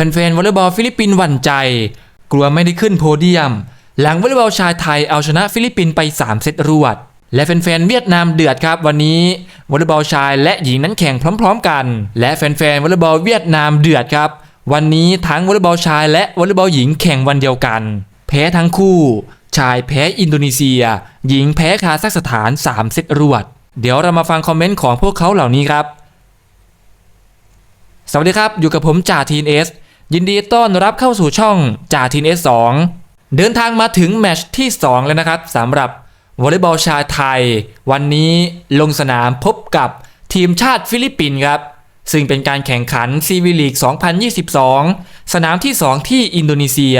แฟนๆวอลเลย์บอลฟิลิปปินส์หวั่นใจ กลัวไม่ได้ขึ้นโพเดียม หลังวอลเลย์บอลชายไทยเอาชนะฟิลิปปินส์ไป 3 เซตรวด และแฟนๆเวียดนามเดือดครับ วันนี้วอลเลย์บอลชายและหญิงนั้นแข่งพร้อม ๆ กัน และแฟนๆวอลเลย์บอลเวียดนามเดือดครับ วันนี้ทั้งวอลเลย์บอลชายและวอลเลย์บอลหญิงแข่งวันเดียวกัน แพ้ทั้งคู่ ชายแพ้อินโดนีเซีย หญิงแพ้คาซัคสถาน 3 เซตรวด เดี๋ยวเรามาฟังคอมเมนต์ของพวกเขาเหล่านี้ครับ สวัสดีครับ อยู่กับผมจ่าทีนเอส ยินดีต้อนรับเข้าสู่ช่องจ่าทีนเอสสองเดินทางมาถึงแมชที่ 2 แล้วนะครับสำหรับวอลเลย์บอลชายไทย วันนี้ลงสนามพบกับทีมชาติฟิลิปปินส์ครับ ซึ่งเป็นการแข่งขันซีวีลีก 2022 สนามที่ 2 ที่อินโดนีเซีย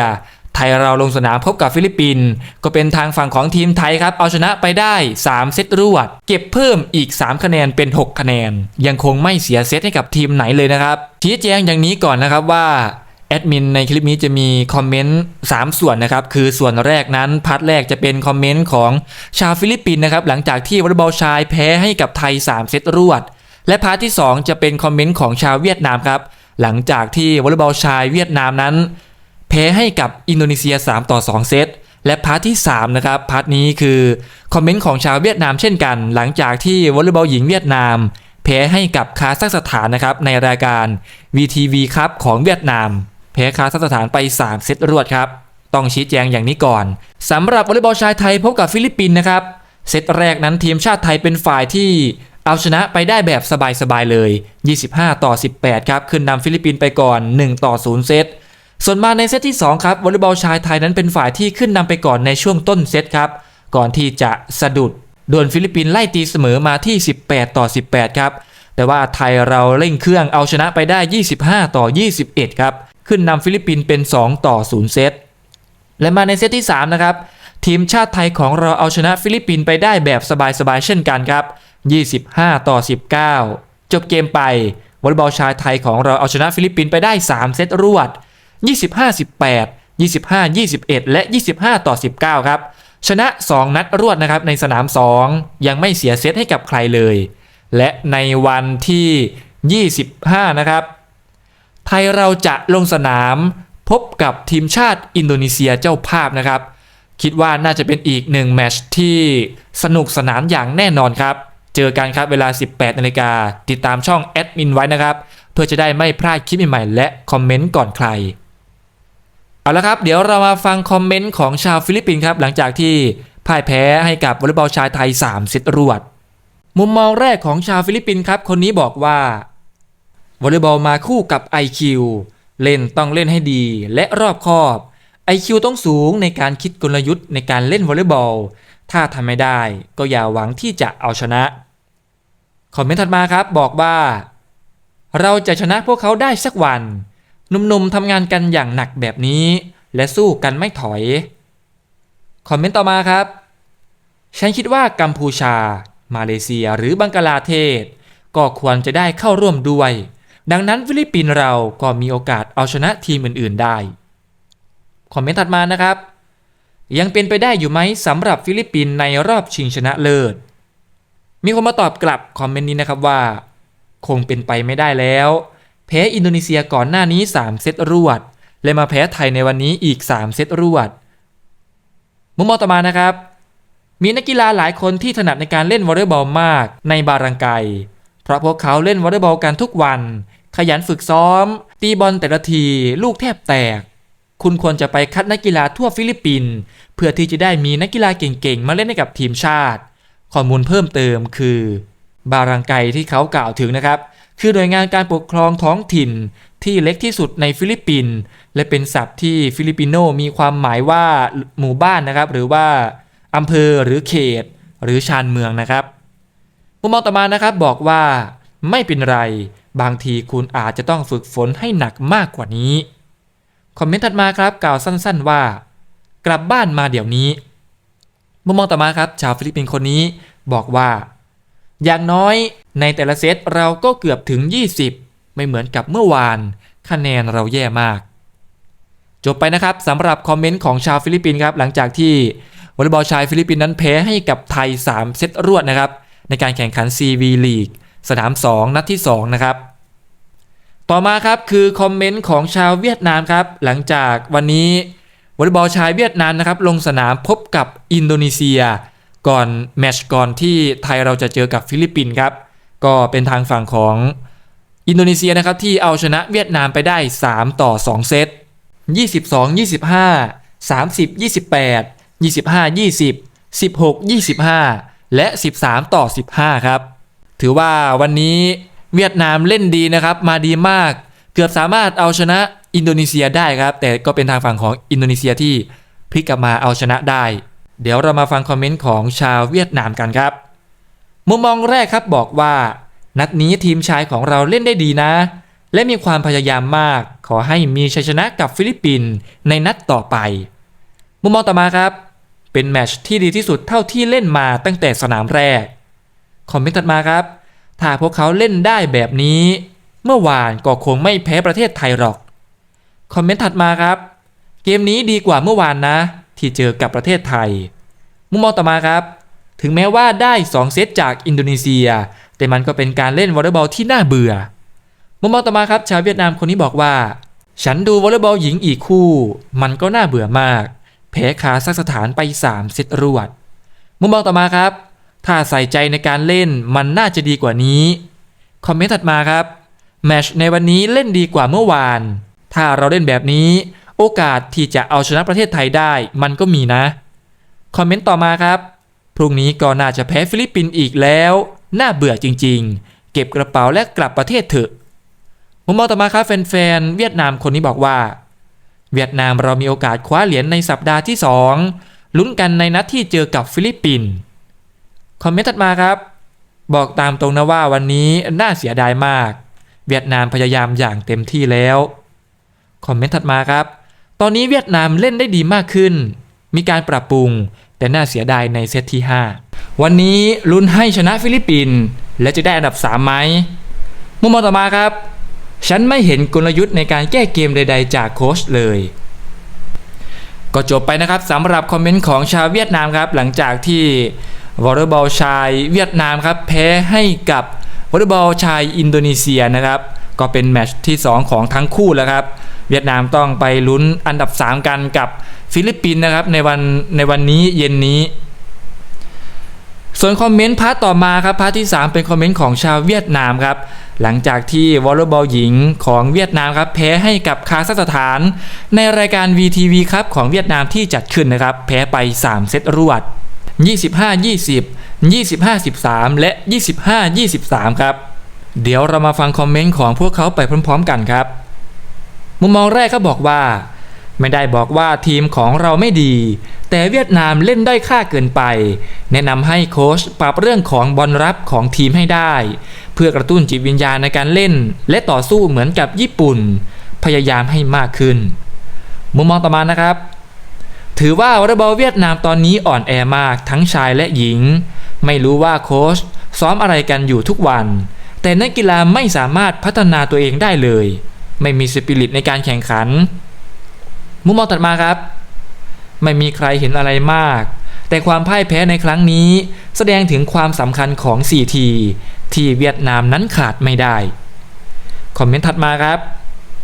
ทยเราลงสนามพบกับฟิลิปปินส์ก็เป็นทางฝั่งของทีมไทยครับ เอาชนะไปได้ 3 เซตรวด เก็บเพิ่มอีก 3 คะแนนเป็น 6 คะแนน ยังคงไม่เสียเซตให้กับทีมไหนเลยนะครับชี้แจงอย่างนี้ก่อนนะครับว่าแอดมินในคลิปนี้จะมีคอมเมนต์3ส่วนนะครับ คือส่วนแรกนั้นพาร์ทแรกจะเป็นคอมเมนต์ของชาวฟิลิปปินส์นะครับ หลังจากที่วอลเลย์บอลชายแพ้ให้กับไทย 3 เซตรวด และพาร์ทที่ 2 จะเป็นคอมเมนต์ของชาวเวียดนามครับ หลังจากที่วอลเลย์บอลชายเวียดนามนั้น แพ้ให้กับอินโดนีเซีย 3 ต่อ 2 เซต และพาร์ทที่ 3 นะครับ พาร์ทนี้คือ คอมเมนต์ของชาวเวียดนามเช่นกัน หลังจากที่วอลเลย์บอลหญิงเวียดนาม แพ้ให้กับคาซัคสถานนะครับในรายการ VTV ครับของเวียดนาม แพ้คาซัคสถานไป 3 เซตรวดครับต้องชี้แจงอย่างนี้ก่อนสำหรับวอลเลย์บอลชายไทยพบกับฟิลิปปินส์นะครับเซตแรกนั้นทีมชาติไทยเป็นฝ่ายที่เอาชนะไปได้แบบสบายๆเลย 25 ต่อ 18 ครับ ขึ้นนำฟิลิปปินส์ไปก่อน 1 ต่อ 0 เซต ส่วนมาในเซตที่ 2 ครับวอลเลย์บอลชายไทยนั้นเป็นฝ่ายที่ขึ้นนำไปก่อนในช่วงต้นเซตครับ ก่อนที่จะสะดุดโดนฟิลิปปินส์ไล่ตีเสมอมาที่ 18 ต่อ 18 ครับ แต่ว่าไทยเราเร่งเครื่องเอาชนะไปได้ 25 ต่อ 21 ครับ ขึ้นนำฟิลิปปินส์เป็น 2 ต่อ 0 เซต และมาในเซตที่ 3 นะครับ ทีมชาติไทยของเราเอาชนะฟิลิปปินส์ไปได้แบบสบายๆเช่นกันครับ 25 ต่อ 19 จบเกมไปวอลเลย์บอลชายไทยของเราเอาชนะฟิลิปปินส์ไปได้ 3 เซตรวด 25 18 25 21 และ 25 ต่อ 19 ครับ ชนะ 2 นัดรวดนะครับในสนาม 2 ยังไม่เสียเซตให้กับใครเลย และในวันที่ 25 นะครับ ไทยเราจะลงสนามพบกับทีมชาติอินโดนีเซียเจ้าภาพนะครับ คิดว่าน่าจะเป็นอีกหนึ่งแมตช์ที่สนุกสนานอย่างแน่นอนครับ เจอกันครับเวลา 18นาฬิกาติดตามช่องแอดมินไว้นะครับ เพื่อจะได้ไม่พลาดคลิปใหม่ๆและคอมเมนต์ก่อนใคร เอาละครับ เดี๋ยวเรามาฟังคอมเมนต์ของชาวฟิลิปปินส์ครับ หลังจากที่พ่ายแพ้ให้กับวอลเลย์บอลชายไทย 3 เซตรวด มุมมองแรกของชาวฟิลิปปินส์ครับ คนนี้บอกว่าวอลเลย์บอลมาคู่กับ IQ เล่นต้องเล่นให้ดีและรอบคอบ IQ ต้องสูงในการคิดกลยุทธ์ในการเล่นวอลเลย์บอล ถ้าทำไม่ได้ก็อย่าหวังที่จะเอาชนะ คอมเมนต์ถัดมาครับบอกว่า เราจะชนะพวกเขาได้สักวัน หนุ่มๆทำงานกันอย่างหนักแบบนี้ และสู้กันไม่ถอย คอมเมนต์ต่อมาครับ ฉันคิดว่ากัมพูชา มาเลเซียหรือบังกลาเทศ ก็ควรจะได้เข้าร่วมด้วย ดังนั้นฟิลิปปินส์เราก็มีโอกาสเอาชนะทีมอื่นๆได้ คอมเมนต์ถัดมานะครับ ยังเป็นไปได้อยู่ไหมสำหรับฟิลิปปินส์ในรอบชิงชนะเลิศ มีคนมาตอบกลับคอมเมนต์นี้นะครับว่า คงเป็นไปไม่ได้แล้ว แพ้อินโดนีเซียก่อนหน้านี้ 3 เซตรวด และมาแพ้ไทยในวันนี้อีก 3 เซตรวด มุมมองต่อมานะครับ มีนักกีฬาหลายคนที่ถนัดในการเล่นวอลเลย์บอลมากในบารังไก เพราะพวกเขาเล่นวอลเลย์บอลกันทุกวัน ขยันฝึกซ้อม ตีบอลแต่ละที ลูกแทบแตก คุณควรจะไปคัดนักกีฬาทั่วฟิลิปปินส์เพื่อที่จะได้มีนักกีฬาเก่งๆ มาเล่นให้กับทีมชาติ ข้อมูลเพิ่มเติมคือบารังไกที่เขากล่าวถึงนะครับ คือหน่วยงานการปกครองท้องถิ่นที่เล็กที่สุดในฟิลิปปินส์และเป็นศัพท์ที่ฟิลิปปิโนมีความหมายว่าหมู่บ้านนะครับ หรือว่าอำเภอหรือเขต หรือชานเมืองนะครับมุมมองต่อมานะครับบอกว่าไม่เป็นไร บางทีคุณอาจจะต้องฝึกฝนให้หนักมากกว่านี้ คอมเมนต์ถัดมาครับกล่าวสั้นๆว่า กลับบ้านมาเดี๋ยวนี้มุมมองต่อมาครับ ชาวฟิลิปปินส์คนนี้บอกว่า อย่างน้อยในแต่ละเซตเราก็เกือบถึง 20 ไม่เหมือนกับเมื่อวาน คะแนนเราแย่มาก จบไปนะครับสำหรับคอมเมนต์ของชาวฟิลิปปินส์ครับหลังจากที่วอลเลย์บอลชายฟิลิปปินส์นั้นแพ้ให้กับไทย 3 เซตรวดนะครับ ในการแข่งขัน CV League สนาม 2 นัดที่ 2 นะครับ ต่อมาครับคือคอมเมนต์ของชาวเวียดนามครับ หลังจากวันนี้วอลเลย์บอลชายเวียดนามนะครับลงสนามพบกับอินโดนีเซีย ก่อนแมชก่อนที่ไทยเราจะเจอกับฟิลิปปินส์ครับก็เป็นทางฝั่งของอินโดนีเซียนะครับที่เอาชนะเวียดนามไปได้ 3 ต่อ 2 เซต 22 25 30 28 25 20 16 25 และ 13 ต่อ 15 ครับ ถือว่าวันนี้เวียดนามเล่นดีนะครับ มาดีมาก เกือบสามารถเอาชนะอินโดนีเซียได้ครับ แต่ก็เป็นทางฝั่งของอินโดนีเซียที่พลิกกลับมาเอาชนะได้ เดี๋ยวเรามาฟังคอมเมนต์ของชาวเวียดนามกันครับ มุมมองแรกครับบอกว่า นัดนี้ทีมชายของเราเล่นได้ดีนะ และมีความพยายามมาก ขอให้มีชัยชนะกับฟิลิปปินส์ในนัดต่อไป มุมมองต่อมาครับ เป็นแมชที่ดีที่สุดเท่าที่เล่นมาตั้งแต่สนามแรก คอมเมนต์ถัดมาครับ ถ้าพวกเขาเล่นได้แบบนี้ เมื่อวานก็คงไม่แพ้ประเทศไทยหรอก คอมเมนต์ถัดมาครับ เกมนี้ดีกว่าเมื่อวานนะ ที่เจอกับประเทศไทย มุมมองต่อมาครับ ถึงแม้ว่าได้ 2 เซตจากอินโดนีเซีย แต่มันก็เป็นการเล่นวอลเลย์บอลที่น่าเบื่อ มุมมองต่อมาครับ ชาวเวียดนามคนนี้บอกว่า ฉันดูวอลเลย์บอลหญิงอีกคู่ มันก็น่าเบื่อมากแพ้คาซักสถานไป 3 เซตรวด มุมมองต่อมาครับ ถ้าใส่ใจในการเล่นมันน่าจะดีกว่านี้ คอมเมนต์ถัดมาครับแมชในวันนี้เล่นดีกว่าเมื่อวาน ถ้าเราเล่นแบบนี้ โอกาสที่จะเอาชนะประเทศไทยได้มันก็มีนะ คอมเมนต์ต่อมาครับ พรุ่งนี้ก็น่าจะแพ้ฟิลิปปินส์อีกแล้ว น่าเบื่อจริงๆ เก็บกระเป๋าและกลับประเทศเถอะมุมมองต่อมาครับแฟนๆ เวียดนามคนนี้บอกว่า เวียดนามเรามีโอกาสคว้าเหรียญในสัปดาห์ที่ 2 ลุ้นกันในนัดที่เจอกับฟิลิปปินส์ คอมเมนต์ถัดมาครับ บอกตามตรงนะว่าวันนี้น่าเสียดายมาก เวียดนามพยายามอย่างเต็มที่แล้ว คอมเมนต์ถัดมาครับ ตอนนี้เวียดนามเล่นได้ดีมากขึ้น มีการปรับปรุง แต่น่าเสียดายในเซตที่ 5 วันนี้ลุ้นให้ชนะฟิลิปปินส์และจะได้อันดับ3ไหมมุมมองต่อมาครับ ฉันไม่เห็นกลยุทธ์ในการแก้เกมใด ๆ จากโค้ชเลย ก็จบไปนะครับสำหรับคอมเมนต์ของชาวเวียดนามครับ หลังจากที่วอลเลย์บอลชายเวียดนามครับแพ้ให้กับวอลเลย์บอลชายอินโดนีเซียนะครับ ก็เป็นแมตช์ที่ 2 ของทั้งคู่แล้วครับ เวียดนามต้องไปลุ้นอันดับ 3 กันกับฟิลิปปินส์นะครับในวันในวันนี้เย็นนี้ ส่วนคอมเมนต์พาร์ทต่อมาครับพาร์ทที่ 3 เป็นคอมเมนต์ของชาวเวียดนามครับหลังจากที่วอลเลย์บอลหญิงของเวียดนามครับแพ้ให้กับคาซัคสถาน ในรายการ VTV ครับของเวียดนามที่จัดขึ้นนะครับ แพ้ไป 3 เซตรวด 25 20 25 13 และ 25 23 ครับ เดี๋ยวเรามาฟังคอมเมนต์ของพวกเขาไปพร้อมๆกันครับ มุมมองแรกเขาบอกว่า ไม่ได้บอกว่าทีมของเราไม่ดี แต่เวียดนามเล่นได้ค่าเกินไป แนะนำให้โค้ชปรับเรื่องของบอลรับของทีมให้ได้ เพื่อกระตุ้นจิตวิญญาณในการเล่น และต่อสู้เหมือนกับญี่ปุ่น พยายามให้มากขึ้น มุมมองต่อมานะครับ ถือว่าวอลเลย์บอลเวียดนามตอนนี้อ่อนแอมากทั้งชายและหญิง ไม่รู้ว่าโค้ชซ้อมอะไรกันอยู่ทุกวัน แต่นักกีฬาไม่สามารถพัฒนาตัวเองได้เลย ไม่มีสปิริตในการแข่งขัน มุมมองถัดมาครับ ไม่มีใครเห็นอะไรมาก แต่ความพ่ายแพ้ในครั้งนี้ แสดงถึงความสำคัญของ4ทีที่เวียดนามนั้นขาดไม่ได้ คอมเมนต์ถัดมาครับ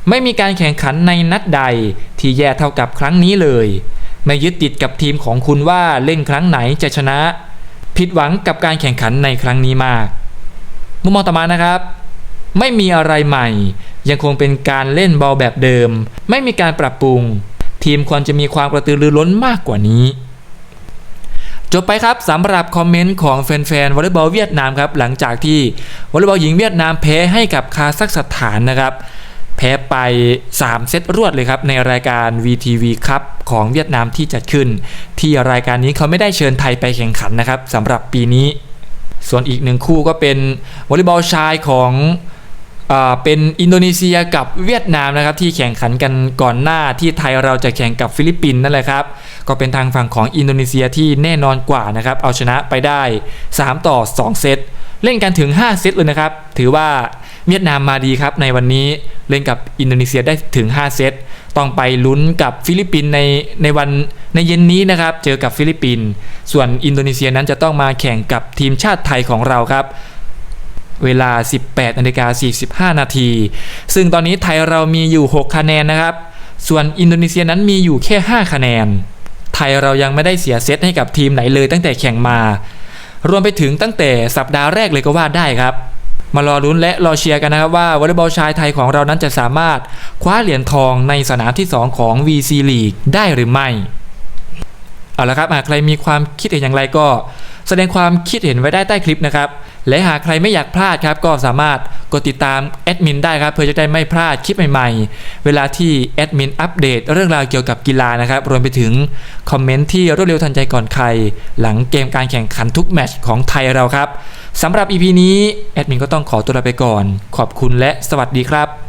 ไม่มีการแข่งขันในนัดใดที่แย่เท่ากับครั้งนี้เลย ไม่ยึดติดกับทีมของคุณว่าเล่นครั้งไหนจะชนะ ผิดหวังกับการแข่งขันในครั้งนี้มาก มุมมองต่อมานะครับ ไม่มีอะไรใหม่ ยังคงเป็นการเล่นบอลแบบเดิม ไม่มีการปรับปรุง ทีมควรจะมีความกระตือรือร้นมากกว่านี้ จบไปครับสำหรับคอมเมนต์ของแฟนๆวอลเลย์บอลเวียดนามครับหลังจากที่วอลเลย์บอลหญิงเวียดนามแพ้ให้กับคาซัคสถานนะครับแพ้ไป 3 เซตรวดเลยครับ ในรายการ VTV ครับของเวียดนามที่จัดขึ้น ที่รายการนี้เขาไม่ได้เชิญไทยไปแข่งขันนะครับสำหรับปีนี้ ส่วนอีกหนึ่งคู่ก็เป็นวอลเลย์บอลชายของเป็นอินโดนีเซียกับเวียดนามนะครับที่แข่งขันกันก่อนหน้าที่ไทยเราจะแข่งกับฟิลิปปินส์นั่นแหละครับ ก็เป็นทางฝั่งของอินโดนีเซียที่แน่นอนกว่านะครับเอาชนะไปได้ 3 ต่อ 2 เซตเล่นกันถึง 5 เซตเลยนะครับ ถือว่าเวียดนามมาดีครับในวันนี้เล่นกับอินโดนีเซียได้ถึง 5 เซต ต้องไปลุ้นกับฟิลิปปินส์ในในวันในเย็นนี้นะครับ เจอกับฟิลิปปินส์ส่วนอินโดนีเซียนั้นจะต้องมาแข่งกับทีมชาติไทยของเราครับ เวลา 18นาฬิกา45 นาที ซึ่งตอนนี้ไทยเรามีอยู่ 6 คะแนนนะครับ ส่วนอินโดนีเซียนั้นมีอยู่แค่ 5 คะแนน ไทยเรายังไม่ได้เสียเซตให้กับทีมไหนเลยตั้งแต่แข่งมา รวมไปถึงตั้งแต่สัปดาห์แรกเลยก็ว่าได้ครับ มารอรุ้นและรอเชียร์กันนะครับว่าวอลเลย์บอลชายไทยของเรานั้นจะสามารถคว้าเหรียญทองในสนามที่ 2 ของ VC League ได้หรือไม่ เอาละครับหากใครมีความคิดเห็นอย่างไรก็ แสดงความคิดเห็นไว้ได้ใต้คลิปนะครับ และหากใครไม่อยากพลาดครับก็สามารถกดติดตามแอดมินได้ครับเพื่อจะได้ไม่พลาดคลิปใหม่ๆ เวลาที่แอดมินอัปเดตเรื่องราวเกี่ยวกับกีฬานะครับรวมไปถึงคอมเมนต์ที่รวดเร็วทันใจก่อนใคร หลังเกมการแข่งขันทุกแมตช์ของไทยเราครับสำหรับ EP นี้แอดมินก็ต้องขอตัวลาไปก่อน ขอบคุณและสวัสดีครับ